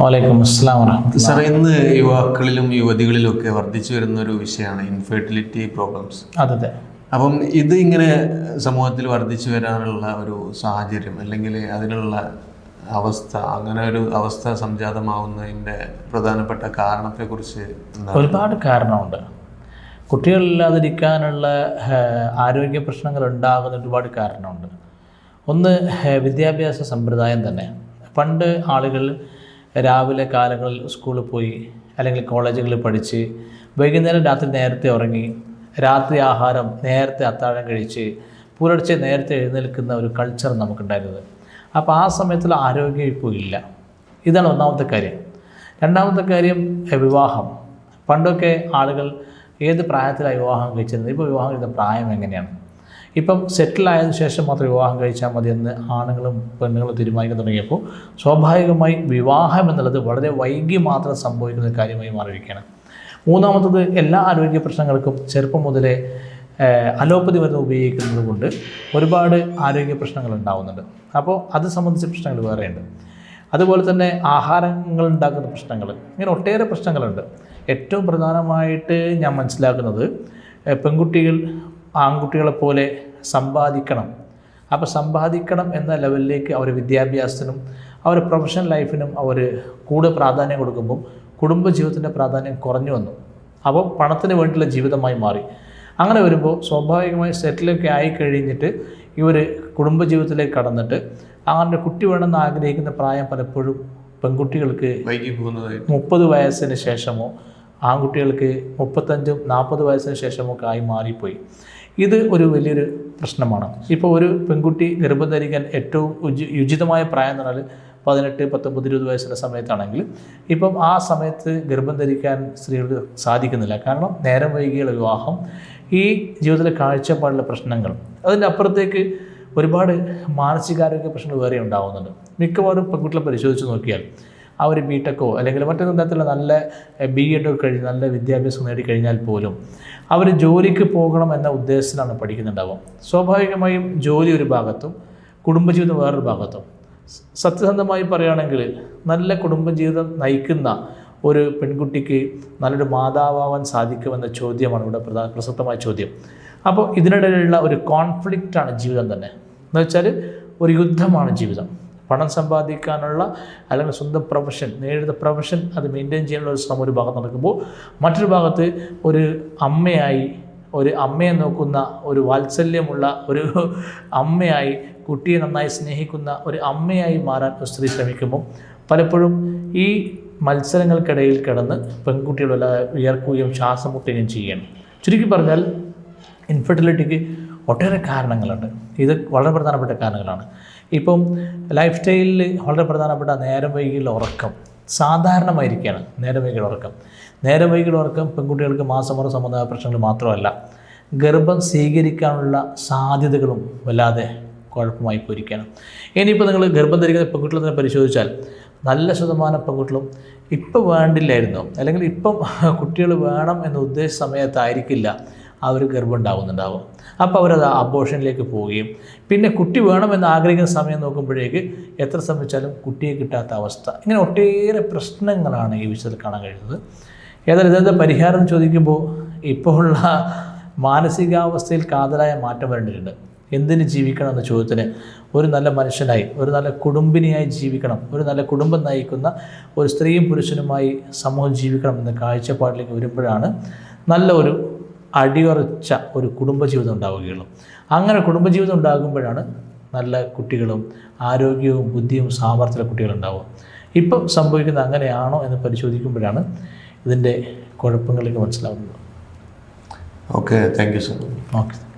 വലൈക്കും അസ്സാം സാർ ഇന്ന് യുവാക്കളിലും യുവതികളിലും ഒക്കെ വർദ്ധിച്ചു വരുന്ന ഒരു വിഷയമാണ് ഇൻഫെർട്ടിലിറ്റി പ്രോബ്ലംസ് അതെ അതെ. അപ്പം ഇത് ഇങ്ങനെ സമൂഹത്തിൽ വർദ്ധിച്ചു വരാനുള്ള ഒരു സാഹചര്യം അല്ലെങ്കിൽ അതിനുള്ള അവസ്ഥ അങ്ങനെ ഒരു അവസ്ഥ സംജാതമാവുന്നതിന്റെ പ്രധാനപ്പെട്ട കാരണത്തെക്കുറിച്ച് ഒരുപാട് കാരണമുണ്ട്. കുട്ടികളില്ലാതിരിക്കാനുള്ള ആരോഗ്യ പ്രശ്നങ്ങൾ ഉണ്ടാകുന്ന ഒരുപാട് കാരണമുണ്ട്. ഒന്ന് വിദ്യാഭ്യാസ സമ്പ്രദായം തന്നെ. പണ്ട് ആളുകൾ രാവിലെ കാലങ്ങളിൽ സ്കൂളിൽ പോയി അല്ലെങ്കിൽ കോളേജുകളിൽ പഠിച്ച് വൈകുന്നേരം രാത്രി നേരത്തെ ഉറങ്ങി രാത്രി ആഹാരം നേരത്തെ അത്താഴം കഴിച്ച് പുലർച്ചെ നേരത്തെ എഴുന്നേൽക്കുന്ന ഒരു കൾച്ചർ നമുക്കുണ്ടായിരുന്നത്. അപ്പോൾ ആ സമയത്തുള്ള ആരോഗ്യം ഇപ്പോൾ ഇല്ല. ഇതാണ് ഒന്നാമത്തെ കാര്യം. രണ്ടാമത്തെ കാര്യം വിവാഹം. പണ്ടൊക്കെ ആളുകൾ ഏത് പ്രായത്തിലാണ് വിവാഹം കഴിച്ചിരുന്നത് ഇപ്പോൾ വിവാഹം കഴിക്കുന്ന പ്രായം എങ്ങനെയാണ്? ഇപ്പം സെറ്റിൽ സെറ്റിലായതിനു ശേഷം മാത്രം വിവാഹം കഴിച്ചാൽ മതി എന്ന് ആണുങ്ങളും പെണ്ണുങ്ങളും തീരുമാനിക്കാൻ തുടങ്ങിയപ്പോൾ സ്വാഭാവികമായി വിവാഹം എന്നുള്ളത് വളരെ വൈകി മാത്രം സംഭവിക്കുന്ന കാര്യമായി മാറിയിരിക്കുകയാണ്. മൂന്നാമത്തത് എല്ലാ ആരോഗ്യ പ്രശ്നങ്ങൾക്കും ചെറുപ്പം മുതലേ അലോപ്പതി മരുന്ന് ഉപയോഗിക്കുന്നത് കൊണ്ട് ഒരുപാട് ആരോഗ്യ പ്രശ്നങ്ങൾ ഉണ്ടാകുന്നുണ്ട് അപ്പോൾ അത് സംബന്ധിച്ച പ്രശ്നങ്ങൾ വേറെയുണ്ട്. അതുപോലെ തന്നെ ആഹാരങ്ങൾ ഉണ്ടാക്കുന്ന പ്രശ്നങ്ങൾ ഇങ്ങനെ ഒട്ടേറെ പ്രശ്നങ്ങളുണ്ട്. ഏറ്റവും പ്രധാനമായിട്ട് ഞാൻ മനസ്സിലാക്കുന്നത് പെൺകുട്ടികൾ ആൺകുട്ടികളെ പോലെ സമ്പാദിക്കണം. അപ്പോൾ സമ്പാദിക്കണം എന്ന ലെവലിലേക്ക് അവർ വിദ്യാഭ്യാസത്തിനും അവർ പ്രൊഫഷണൽ ലൈഫിനും അവർ കൂടുതൽ പ്രാധാന്യം കൊടുക്കുമ്പം കുടുംബജീവിതത്തിന്റെ പ്രാധാന്യം കുറഞ്ഞു വന്നു. അപ്പോൾ പണത്തിന് വേണ്ടിയുള്ള ജീവിതമായി മാറി. അങ്ങനെ വരുമ്പോൾ സ്വാഭാവികമായി സെറ്റിലൊക്കെ ആയി കഴിഞ്ഞിട്ട് ഇവർ കുടുംബജീവിതത്തിലേക്ക് കടന്നിട്ട് അങ്ങനെ കുട്ടി വേണമെന്ന് ആഗ്രഹിക്കുന്ന പ്രായം പലപ്പോഴും പെൺകുട്ടികൾക്ക് മുപ്പത് വയസ്സിന് ശേഷമോ ആൺകുട്ടികൾക്ക് മുപ്പത്തഞ്ചും നാൽപ്പത് വയസ്സിന് ശേഷമൊക്കെ ആയി മാറിപ്പോയി. ഇത് ഒരു വലിയൊരു പ്രശ്നമാണ്. ഇപ്പോൾ ഒരു പെൺകുട്ടി ഗർഭം ധരിക്കാൻ ഏറ്റവും ഉചി ഉചിതമായ പ്രായം എന്ന് പറഞ്ഞാൽ പതിനെട്ട് പത്തൊമ്പത് ഇരുപത് വയസ്സിന്റെ സമയത്താണെങ്കിൽ ഇപ്പം ആ സമയത്ത് ഗർഭം ധരിക്കാൻ സ്ത്രീകൾക്ക് സാധിക്കുന്നില്ല. കാരണം നേരം വൈകിയുള്ള വിവാഹം ഈ ജീവിതത്തിലെ കാഴ്ചപ്പാടിലെ പ്രശ്നങ്ങൾ അതിന്റെ അപ്പുറത്തേക്ക് ഒരുപാട് മാനസികാരോഗ്യ പ്രശ്നങ്ങൾ വേറെ ഉണ്ടാകുന്നുണ്ട് മിക്കവാറും പെൺകുട്ടികളെ പരിശോധിച്ച് നോക്കിയാൽ അവർ ബി ടെക്കോ അല്ലെങ്കിൽ മറ്റൊരു തരത്തിലുള്ള നല്ല ബി എഡോ കഴിഞ്ഞ് നല്ല വിദ്യാഭ്യാസം നേടിക്കഴിഞ്ഞാൽ പോലും അവർ ജോലിക്ക് പോകണം എന്ന ഉദ്ദേശത്തിലാണ് പഠിക്കുന്നുണ്ടാവും സ്വാഭാവികമായും ജോലി ഒരു ഭാഗത്തും കുടുംബജീവിതം വേറൊരു ഭാഗത്തും. സത്യസന്ധമായി പറയുകയാണെങ്കിൽ നല്ല കുടുംബജീവിതം നയിക്കുന്ന ഒരു പെൺകുട്ടിക്ക് നല്ലൊരു മാതാവാൻ സാധിക്കുമെന്ന ചോദ്യമാണ് ഇവിടെ പ്രധാന പ്രസക്തമായ ചോദ്യം. അപ്പോൾ ഇതിനിടയിലുള്ള ഒരു കോൺഫ്ലിക്റ്റാണ് ജീവിതം തന്നെ. എന്ന് വെച്ചാൽ ഒരു യുദ്ധമാണ് ജീവിതം. പണം സമ്പാദിക്കാനുള്ള അല്ലെങ്കിൽ സ്വന്തം പ്രൊഫഷൻ നേരിടുന്ന പ്രൊഫഷൻ അത് മെയിന്റെയിൻ ചെയ്യാനുള്ള ഒരു ശ്രമം ഒരു ഭാഗത്ത് നടക്കുമ്പോൾ മറ്റൊരു ഭാഗത്ത് ഒരു അമ്മയായി ഒരു അമ്മയെ നോക്കുന്ന ഒരു വാത്സല്യമുള്ള ഒരു അമ്മയായി കുട്ടിയെ നന്നായി സ്നേഹിക്കുന്ന ഒരു അമ്മയായി മാറാൻ ഒരു സ്ത്രീ ശ്രമിക്കുമ്പോൾ പലപ്പോഴും ഈ മത്സരങ്ങൾക്കിടയിൽ കിടന്ന് പെൺകുട്ടികളെല്ലാം വിയർക്കുകയും ശ്വാസം മുട്ടുകയും ചെയ്യുകയാണ്. ചുരുക്കി പറഞ്ഞാൽ ഇൻഫെർട്ടിലിറ്റിക്ക് ഒട്ടേറെ കാരണങ്ങളുണ്ട്. ഇത് വളരെ പ്രധാനപ്പെട്ട കാരണങ്ങളാണ്. ഇപ്പം ലൈഫ് സ്റ്റൈലിൽ വളരെ പ്രധാനപ്പെട്ട നേരം വൈകിയുള്ള ഉറക്കം. സാധാരണമായിരിക്കുകയാണ് നേരം വൈകിയുള്ള ഉറക്കം. നേരം വൈകിയുള്ള ഉറക്കം പെൺകുട്ടികൾക്ക് മാസമുറ സംബന്ധമായ പ്രശ്നങ്ങൾ മാത്രമല്ല ഗർഭം സ്വീകരിക്കാനുള്ള സാധ്യതകളും വല്ലാതെ കുഴപ്പമായി പോയിരിക്കുകയാണ്. ഇനിയിപ്പോൾ നിങ്ങൾ ഗർഭം ധരിക്കുന്ന പെൺകുട്ടികൾ തന്നെ പരിശോധിച്ചാൽ നല്ല ശതമാനം പെൺകുട്ടികളും ഇപ്പം വേണ്ടില്ലായിരുന്നു. അല്ലെങ്കിൽ ഇപ്പം കുട്ടികൾ വേണം എന്ന ഉദ്ദേശ സമയത്തായിരിക്കില്ല അവർ ഗർഭം ഉണ്ടാകുന്നുണ്ടാവും. അപ്പോൾ അവരത് അബോഷനിലേക്ക് പോവുകയും പിന്നെ കുട്ടി വേണമെന്ന് ആഗ്രഹിക്കുന്ന സമയം നോക്കുമ്പോഴേക്ക് എത്ര ശ്രമിച്ചാലും കുട്ടിയെ കിട്ടാത്ത അവസ്ഥ. ഇങ്ങനെ ഒട്ടേറെ പ്രശ്നങ്ങളാണ് ഈ വിഷയത്തിൽ കാണാൻ കഴിയുന്നത്. ഏതായാലും ഇതിന്റെ പരിഹാരം എന്ന് ചോദിക്കുമ്പോൾ ഇപ്പോൾ ഉള്ള മാനസികാവസ്ഥയിൽ കാതലായ മാറ്റം വരേണ്ടിയിട്ടുണ്ട് എന്തിന് ജീവിക്കണം എന്ന ചോദ്യത്തിന് ഒരു നല്ല മനുഷ്യനായി ഒരു നല്ല കുടുംബിനിയായി ജീവിക്കണം ഒരു നല്ല കുടുംബം നയിക്കുന്ന ഒരു സ്ത്രീയും പുരുഷനുമായി സമൂഹം ജീവിക്കണം എന്ന കാഴ്ചപ്പാടിലേക്ക് വരുമ്പോഴാണ് നല്ല ഒരു അടിയുറച്ച ഒരു കുടുംബജീവിതം ഉണ്ടാവുകയുള്ളൂ. അങ്ങനെ കുടുംബജീവിതം ഉണ്ടാകുമ്പോഴാണ് നല്ല കുട്ടികളും ആരോഗ്യവും ബുദ്ധിയും സാമർത്ഥ്യമുള്ള കുട്ടികളുണ്ടാവുക ഇപ്പം സംഭവിക്കുന്നത് അങ്ങനെയാണോ എന്ന് പരിശോധിക്കുമ്പോഴാണ് ഇതിന്റെ കുഴപ്പങ്ങളിലേക്ക് മനസ്സിലാവുന്നത്. Okay thank you sir okay